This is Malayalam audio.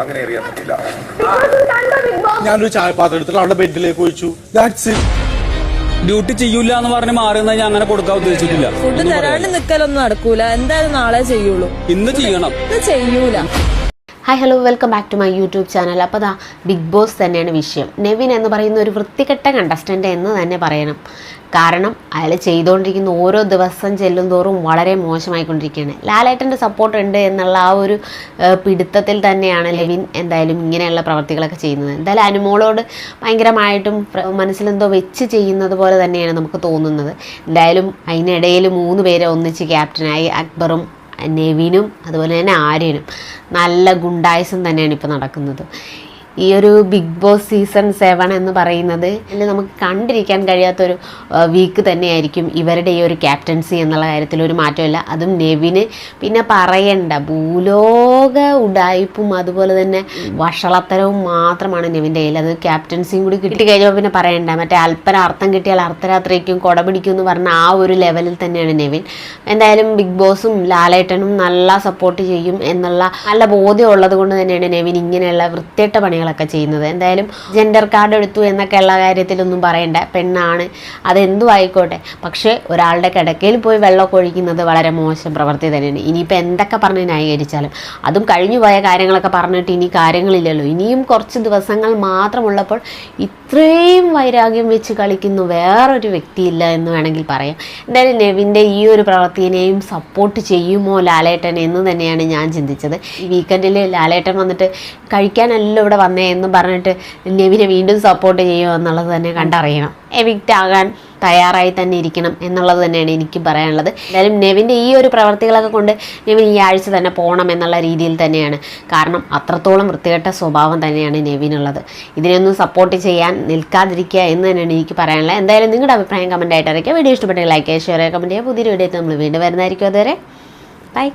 അങ്ങനെ അറിയാൻ പറ്റില്ല. ഞാനൊരു ചായപാത്രം എടുത്തിട്ട് അവളുടെ ബെഡിലേക്ക് ഒഴിച്ചു ദാറ്റ്സ് ഡ്യൂട്ടി ചെയ്യൂല എന്ന് പറഞ്ഞ് മാറുന്ന ഞാൻ അങ്ങനെ കൊടുക്കാൻ ഉദ്ദേശിച്ചിട്ടില്ല. ഫുഡ് തരാണ്ട് നിക്കലൊന്നും നടക്കൂല. എന്തായാലും നാളെ ചെയ്യുള്ളൂ. ഇന്ന് ചെയ്യണം. ഇത് ചെയ്യൂല. Hi hello welcome back to my YouTube channel അപ്പോൾ ദാ ബിഗ് ബോസ് തന്നെയാണ് വിഷയം. നെവിൻ എന്ന് പറയുന്ന ഒരു വൃത്തികെട്ട കണ്ടസ്റ്റന്റ് എന്ന് തന്നെ പറയണം. കാരണം അയാൾ ചെയ്തുകൊണ്ടിരിക്കുന്ന ഓരോ ദിവസം ചെല്ലും തോറും വളരെ മോശമായിക്കൊണ്ടിരിക്കുകയാണ്. ലാലേട്ടന്റെ സപ്പോർട്ട് ഉണ്ട് എന്നുള്ള ആ ഒരു പിടുത്തത്തിൽ തന്നെയാണ് ലെവിൻ എന്തായാലും ഇങ്ങനെയുള്ള പ്രവർത്തികളൊക്കെ ചെയ്യുന്നത്. എന്തായാലും അനുമോളോട് ഭയങ്കരമായിട്ടും മനസ്സിലെന്തോ വെച്ച് ചെയ്യുന്നത് പോലെ തന്നെയാണ് നമുക്ക് തോന്നുന്നത്. എന്തായാലും അതിനിടയിൽ മൂന്ന് പേരെ ഒന്നിച്ച് ക്യാപ്റ്റനായി അക്ബറും നെവിനും അതുപോലെ തന്നെ ആര്യനും നല്ല ഗുണ്ടായസം തന്നെയാണ് ഇപ്പോൾ നടക്കുന്നത്. ഈ ഒരു ബിഗ് ബോസ് സീസൺ സെവൻ എന്ന് പറയുന്നത് അല്ലെ നമുക്ക് കണ്ടിരിക്കാൻ കഴിയാത്തൊരു വീക്ക് തന്നെയായിരിക്കും ഇവരുടെ ഈ ഒരു ക്യാപ്റ്റൻസി എന്നുള്ള കാര്യത്തിൽ ഒരു മാറ്റമില്ല. അതും നെവിന് പിന്നെ പറയണ്ട ഭൂലോക ഉടായ്പും അതുപോലെ തന്നെ വഷളത്തരവും മാത്രമാണ് നെവിന്റെ കയ്യിൽ. അത് ക്യാപ്റ്റൻസിയും കൂടി കിട്ടി കഴിഞ്ഞപ്പോൾ പിന്നെ പറയണ്ട മറ്റേ അല്പന അർത്ഥം കിട്ടിയാൽ അർദ്ധരാത്രിക്കും കൊട പിടിക്കും എന്ന് പറഞ്ഞ ആ ഒരു ലെവലിൽ തന്നെയാണ് നെവിൻ. എന്തായാലും ബിഗ് ബോസും ലാലേട്ടനും നല്ല സപ്പോർട്ട് ചെയ്യും എന്നുള്ള നല്ല ബോധ്യം ഉള്ളത് കൊണ്ട് തന്നെയാണ് നെവിൻ ഇങ്ങനെയുള്ള വൃത്തിയിട്ട പണികളൊക്കെ ചെയ്യുന്നത്. എന്തായാലും ജെൻഡർ കാർഡ് എടുത്തു എന്നൊക്കെ ഉള്ള കാര്യത്തിലൊന്നും പറയണ്ട. പെണ്ണാണ്. അതെന്തു ആയിക്കോട്ടെ. പക്ഷേ ഒരാളുടെ കിടക്കയിൽ പോയി വെള്ളമൊക്കെ ഒഴിക്കുന്നത് വളരെ മോശം പ്രവൃത്തി തന്നെയാണ്. ഇനിയിപ്പോൾ എന്തൊക്കെ പറഞ്ഞ് ന്യായീകരിച്ചാലും. അതും കഴിഞ്ഞു പോയ കാര്യങ്ങളൊക്കെ പറഞ്ഞിട്ട് ഇനി കാര്യങ്ങളില്ലല്ലോ. ഇനിയും കുറച്ച് ദിവസങ്ങൾ മാത്രമുള്ളപ്പോൾ ഇത്രയും വൈരാഗ്യം വെച്ച് കളിക്കുന്ന. വേറൊരു വ്യക്തിയില്ല എന്ന് വേണമെങ്കിൽ പറയാം. എന്തായാലും നെവിന്റെ ഈ ഒരു പ്രവൃത്തിനെയും സപ്പോർട്ട് ചെയ്യുമോ ലാലേട്ടൻ എന്ന് തന്നെയാണ് ഞാൻ ചിന്തിച്ചത്. ഈ വീക്കെൻഡിൽ ലാലേട്ടൻ വന്നിട്ട് കഴിക്കാനല്ല ഇവിടെ വന്നേ എന്ന് പറഞ്ഞിട്ട് നെവിനെ വീണ്ടും സപ്പോർട്ട് ചെയ്യുമോ എന്നുള്ളത് തന്നെ കണ്ടറിയണം. എവിക്റ്റ് ആകാൻ തയ്യാറായി തന്നെ ഇരിക്കണം എന്നുള്ളത് തന്നെയാണ് എനിക്ക് പറയാനുള്ളത്. എന്തായാലും നെവിന്റെ ഈ ഒരു പ്രവർത്തികളൊക്കെ കൊണ്ട് നെവിൻ ഈ ആഴ്ച തന്നെ പോകണം എന്നുള്ള രീതിയിൽ തന്നെയാണ്. കാരണം അത്രത്തോളം വൃത്തികെട്ട സ്വഭാവം തന്നെയാണ് നെവിനുള്ളത്. ഇതിനൊന്നും സപ്പോർട്ട് ചെയ്യാൻ നിൽക്കാതിരിക്കുക എന്ന് തന്നെയാണ് എനിക്ക് പറയാനുള്ളത്. എന്തായാലും നിങ്ങളുടെ അഭിപ്രായം കമന്റ് ആയിട്ട് അറിയിക്കുക. വീഡിയോ ഇഷ്ടപ്പെട്ടെങ്കിൽ ലൈക്ക് ചെയ്യുക ഷെയർ ചെയ്യുക കമന്റ് ചെയ്യുക. പുതിയൊരു വീഡിയോ നമ്മൾ വീണ്ടും വരുന്നതായിരിക്കും അതുവരെ. ബൈ